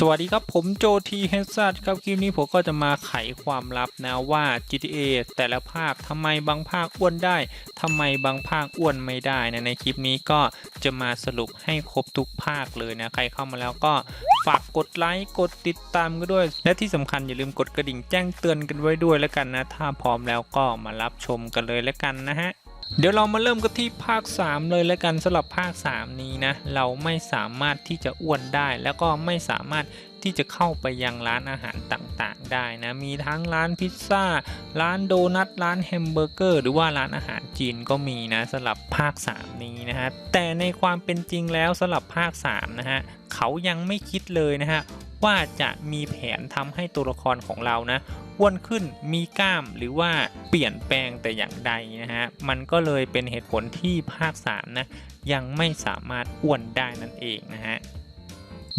สวัสดีครับผมโจทีเฮซัดครับ คลิปนี้ผมก็จะมาไขความลับนะว่า GTA แต่ละภาคทำไมบางภาคอ้วนได้ทำไมบางภาคอ้วนไม่ได้นะในคลิปนี้ก็จะมาสรุปให้ครบทุกภาคเลยนะ ใครเข้ามาแล้วก็ฝากกดไลค์กดติดตามกันด้วย และที่สำคัญอย่าลืมกดกระดิ่งแจ้งเตือนกันไว้ด้วยแล้วกันนะ ถ้าพร้อมแล้วก็มารับชมกันเลยแล้วกันนะฮะ เดี๋ยวเรามาเริ่มกันที่ภาค 3 เลยแล้วกันสำหรับภาค 3 นี้นะ เราไม่สามารถที่จะอ้วนได้ แล้วก็ไม่สามารถที่จะเข้าไปยังร้านอาหารต่างๆ ได้นะ มีทั้งร้านพิซซ่า ร้านโดนัท ร้านแฮมเบอร์เกอร์ หรือว่าร้านอาหารจีนก็มีนะสำหรับภาค 3 นี้นะฮะ แต่ในความเป็นจริงแล้วสำหรับภาค 3 นะฮะ เขายังไม่คิดเลยนะฮะ ว่าจะมีแผนทำให้ตัวละครของเรานะอ้วนขึ้นมีกล้ามหรือว่าเปลี่ยนแปลงแต่อย่างใดนะฮะมันก็เลยเป็นเหตุผลที่ภาค3นะยังไม่สามารถอ้วนได้นั่นเองนะฮะ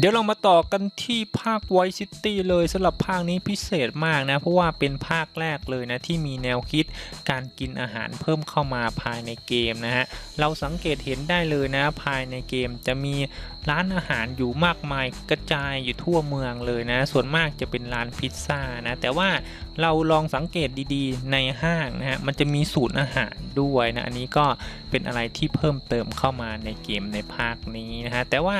เดี๋ยวเรามาต่อกันที่ภาคไวซิตี้เลยสำหรับภาคนี้พิเศษมากนะ เพราะว่าเป็นภาคแรกเลยนะ ที่มีแนวคิดการกินอาหารเพิ่มเข้ามาภายในเกมนะฮะ เราสังเกตเห็นได้เลยนะ ภายในเกมจะมีร้านอาหารอยู่มากมายกระจายอยู่ทั่วเมืองเลยนะ ส่วนมากจะเป็นร้านพิซซ่านะ แต่ว่า เราลองสังเกตดีๆ ในห้างนะฮะมันจะมีสูตรอาหารด้วยนะอันนี้ก็เป็นอะไรที่เพิ่มเติมเข้ามาในเกมในภาคนี้นะฮะแต่ว่า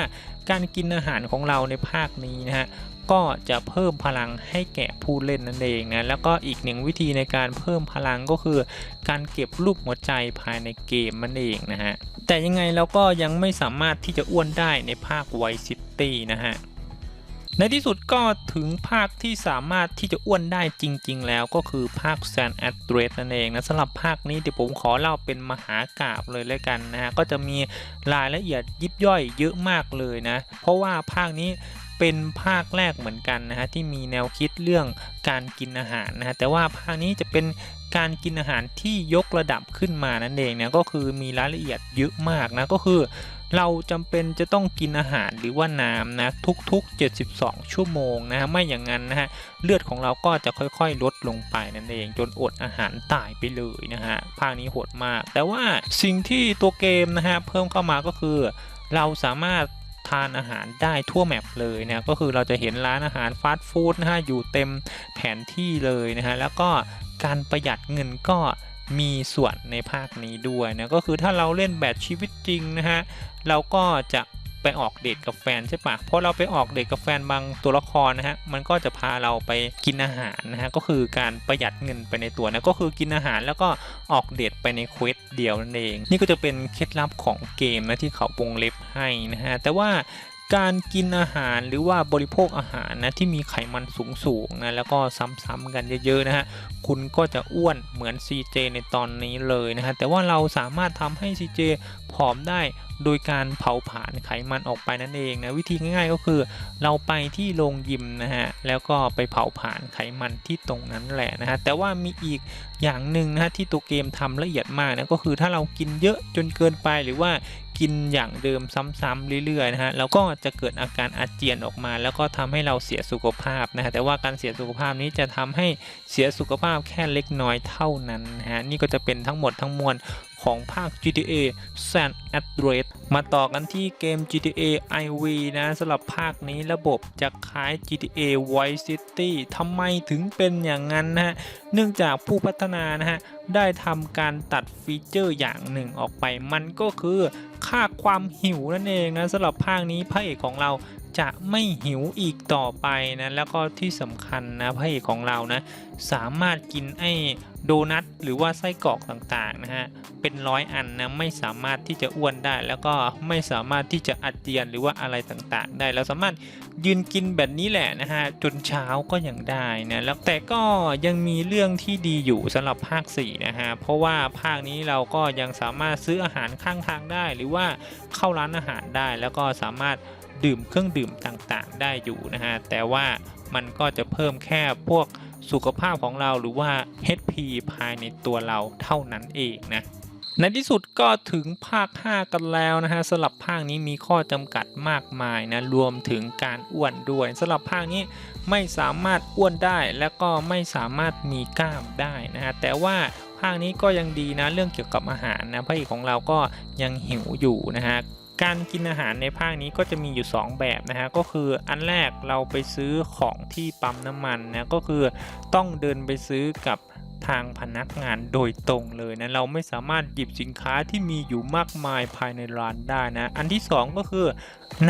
การกินอาหารของเราในภาคนี้นะฮะก็จะเพิ่มพลังให้แก่ผู้เล่นนั่นเองนะแล้วก็อีกหนึ่งวิธีในการเพิ่มพลังก็คือ การเก็บรูปหัวใจภายในเกมมันเองนะฮะแต่ยังไงเราก็ยังไม่สามารถที่จะอ้วนได้ในภาคไวซิตี้นะฮะ ในที่สุดก็ถึงภาคที่สามารถที่จะอ้วนได้จริง ๆ แล้วก็คือภาค San Andreas นั่นเองนะสำหรับภาคนี้เดี๋ยวผมขอเล่าเป็นมหากราบเลยแล้วกันนะฮะก็จะมีรายละเอียดยิบย่อยเยอะมากเลยนะ เพราะว่าภาคนี้ เป็นภาคแรกเหมือนกันนะฮะที่มีแนวคิดเรื่องการกินอาหารนะฮะแต่ว่าภาคนี้จะเป็นการกินอาหารที่ยกระดับขึ้นมานั่นเองนะก็คือมีรายละเอียดเยอะมากนะก็คือเราจำเป็นจะต้องกินอาหารหรือว่าน้ำนะทุกๆ 72 ชั่วโมงนะฮะไม่อย่างนั้นนะฮะเลือดของเราก็จะค่อยๆ ลดลงไปนั่นเอง จนอดอาหารตายไปเลยนะฮะภาคนี้โหดมาก แต่ว่าสิ่งที่ตัวเกมนะฮะเพิ่มเข้ามาก็คือ เราสามารถ ทานอาหารได้ทั่วแมปเลยนะก็คือเราจะเห็นร้านอาหารฟาสต์ฟู้ดนะฮะอยู่เต็มแผนที่เลยนะฮะแล้วก็การประหยัดเงินก็มีส่วนในภาคนี้ด้วยนะก็คือถ้าเราเล่นแบบชีวิตจริงนะฮะเราก็จะ ไปออกเดทกับแฟนใช่ปะเพอเราไปออกเดทกับแฟนบางตัวละครนะฮะมันก็จะพาเราไปกินอาหารนะฮะก็คือการประหยัดเงินไปในตัวนะก็คือกินอาหารแล้วก็ออกเดทไปในเควสเดียวนั่นเอง นี่ก็จะเป็นเคล็ดลับของเกมนะที่เขาวงเล็บให้นะฮะแต่ว่าการกินอาหารหรือว่าบริโภคอาหารนะที่มีไขมันสูงๆนะแล้วก็ซ้ำๆกันเยอะๆนะฮะคุณก็จะอ้วนเหมือน CJ ในตอนนี้เลยนะฮะแต่ว่าเราสามารถทำให้ CJ ผอมได้ โดยการเผาผลาญไขมันออกไปนั่นเองนะวิธีง่ายๆก็คือ เราไปที่โรงยิมนะฮะแล้วก็ไปเผาผลาญไขมันที่ตรงนั้นแหละนะฮะแต่ว่ามีอีกอย่างหนึ่งนะฮะที่ตัวเกมทำละเอียดมากนะก็คือถ้าเรากินเยอะจนเกินไปหรือว่ากินอย่างเดิมซ้ำๆเรื่อยๆนะฮะแล้วก็จะเกิดอาการอาเจียนออกมา แล้วก็ทำให้เราเสียสุขภาพนะฮะแต่ว่าการเสียสุขภาพนี้จะทำให้เสียสุขภาพแค่เล็กน้อยเท่านั้นนะฮะนี่ก็จะเป็นทั้งหมดทั้งมวล ของภาค GTA San Andreas มาต่อกันที่เกม GTA IV นะสำหรับภาคนี้ระบบจะคล้าย GTA Vice City ทำไมถึงเป็นอย่างนั้นนะฮะ เนื่องจากผู้พัฒนานะฮะ ได้ทำการตัดฟีเจอร์อย่างหนึ่งออกไป มันก็คือค่าความหิวนั่นเองนะสำหรับภาคนี้พระเอกของเรา จะไม่หิวอีกต่อไปนะแล้วก็ที่สำคัญนะพระเอกของเรานะสามารถกินไอ้โดนัทหรือว่าไส้กรอกต่างๆนะฮะเป็นร้อยอันนะไม่สามารถที่จะอ้วนได้ แล้วก็ไม่สามารถที่จะอาเจียนหรือว่าอะไรต่างๆ ได้เราสามารถยืนกินแบบนี้แหละนะฮะจนเช้าก็ยังได้นะแล้วแต่ก็ยังมีเรื่องที่ดีอยู่สำหรับภาค4นะฮะเพราะว่าภาคนี้เราก็ยังสามารถซื้ออาหารข้างทางได้ หรือว่าเข้าร้านอาหารได้แล้วก็สามารถ ดื่มเครื่องดื่มต่างๆ ได้อยู่นะฮะแต่ว่ามันก็จะเพิ่มแค่พวกสุขภาพของเราหรือว่า HP ภายในตัวเราเท่านั้นเองนะในที่สุดก็ถึงภาค 5 กันแล้วนะฮะสำหรับภาคนี้มีข้อจำกัดมากมายนะรวมถึงการอ้วนด้วยสำหรับภาคนี้ไม่สามารถอ้วนได้และก็ไม่สามารถมีกล้ามได้นะฮะแต่ว่าภาคนี้ก็ยังดีนะเรื่องเกี่ยวกับอาหารนะพระเอกของเราก็ยังหิวอยู่นะฮะ การกินอาหารในภาคนี้ก็จะมีอยู่ 2 แบบนะฮะก็คืออันแรกเราไปซื้อของที่ปั๊มน้ำมันนะก็คือต้องเดินไปซื้อกับทางพนักงานโดยตรงเลยนะเราไม่สามารถหยิบสินค้าที่มีอยู่มากมายภายในร้านได้นะ อันที่ 2 ก็คือ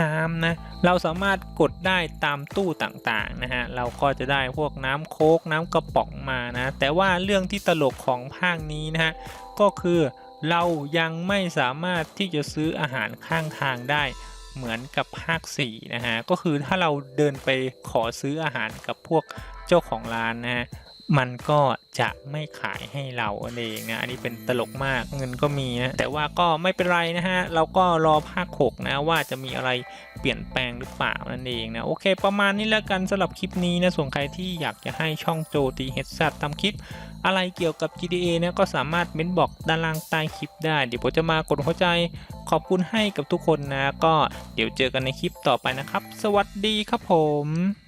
น้ำนะเราสามารถกดได้ตามตู้ต่างๆนะฮะเราก็จะได้พวกน้ำโค้กน้ำกระป๋องมานะแต่ว่าเรื่องที่ตลกของภาคนี้นะฮะก็คือ เรายังไม่สามารถที่จะซื้ออาหารข้างทางได้เหมือนกับภาค4นะฮะก็คือถ้าเราเดินไปขอซื้ออาหารกับพวกเจ้าของร้านนะฮะ มันก็จะไม่ขายให้เราเองนะอันนี้เป็นตลกมากเงินก็มีนะแต่ว่าก็ไม่เป็นไรนะฮะเราก็รอภาค6นะว่าจะมีอะไรเปลี่ยนแปลงหรือเปล่านั่นเองนะโอเค ประมาณนี้แล้วกันสำหรับคลิปนี้นะส่วนใครที่อยากจะให้ช่องโจตีเฮดซัตทำคลิปอะไรเกี่ยวกับ GTA นะก็สามารถเม้นบอกด้านล่างใต้คลิปได้ เดี๋ยวผมจะมากดหัวใจขอบคุณให้กับทุกคนนะ ก็เดี๋ยวเจอกันในคลิปต่อไปนะครับ สวัสดีครับผม